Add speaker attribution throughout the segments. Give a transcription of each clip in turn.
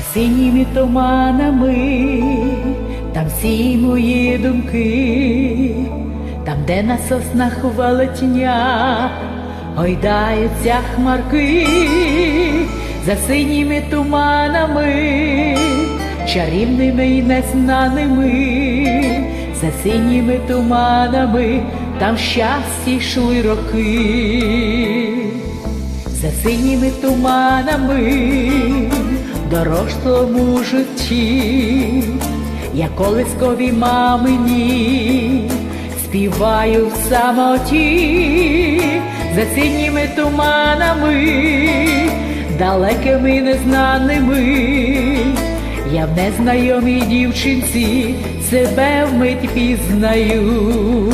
Speaker 1: синіми туманами, там всі мої думки, там, де на соснах велетня, гойдаються хмарки, за синіми туманами, чарівними й незнаними, за синіми туманами, там щастя йшли роки. За синіми туманами в дорослому житті, я колискові мамині співаю в самоті, за синіми туманами, далекими незнаними, я в незнайомій дівчинці себе вмить пізнаю.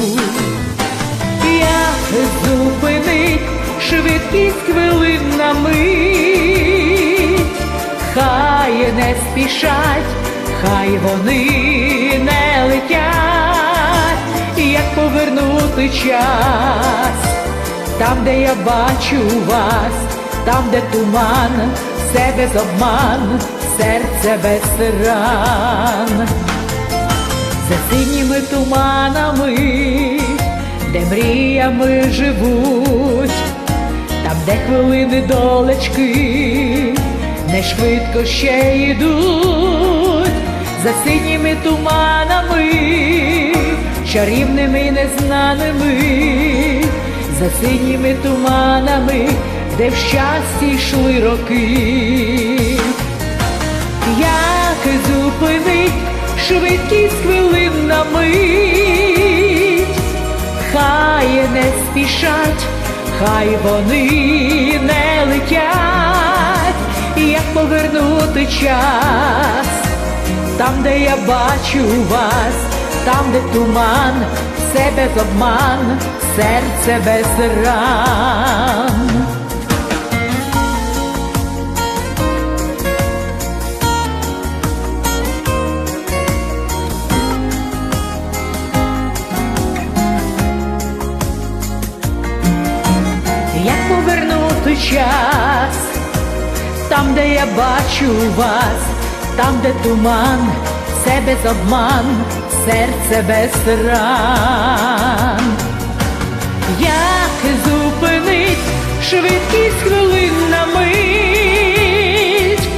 Speaker 1: Спішать, хай вони не летять, як повернути час, там, де я бачу вас, там, де туман, все без обман, серце без ран. За синіми туманами, де мріями живуть, там, де хвилини долечки, не швидко ще йдуть, за синіми туманами, чарівними й незнаними, за синіми туманами, де в щасті йшли роки. Як зупинить швидкість хвилин на мить, хай не спішать, хай вони не летять, повернути час, там, де я бачу вас, там, де туман, все без обман, серце без ран. як повернути час, там, де я бачу вас, там, де туман, все без обман, серце без ран. Як зупинить швидкість хвилин на мить,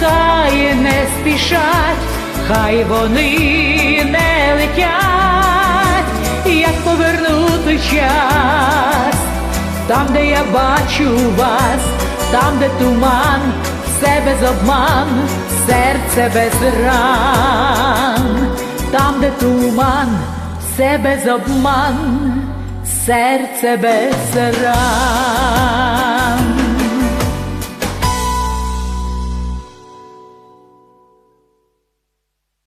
Speaker 1: хай не спішать, хай вони не летять, як повернути час? Там, де я бачу вас, там, де туман, все без обман, серце без ран, там, де туман, все без обман, серце без ран.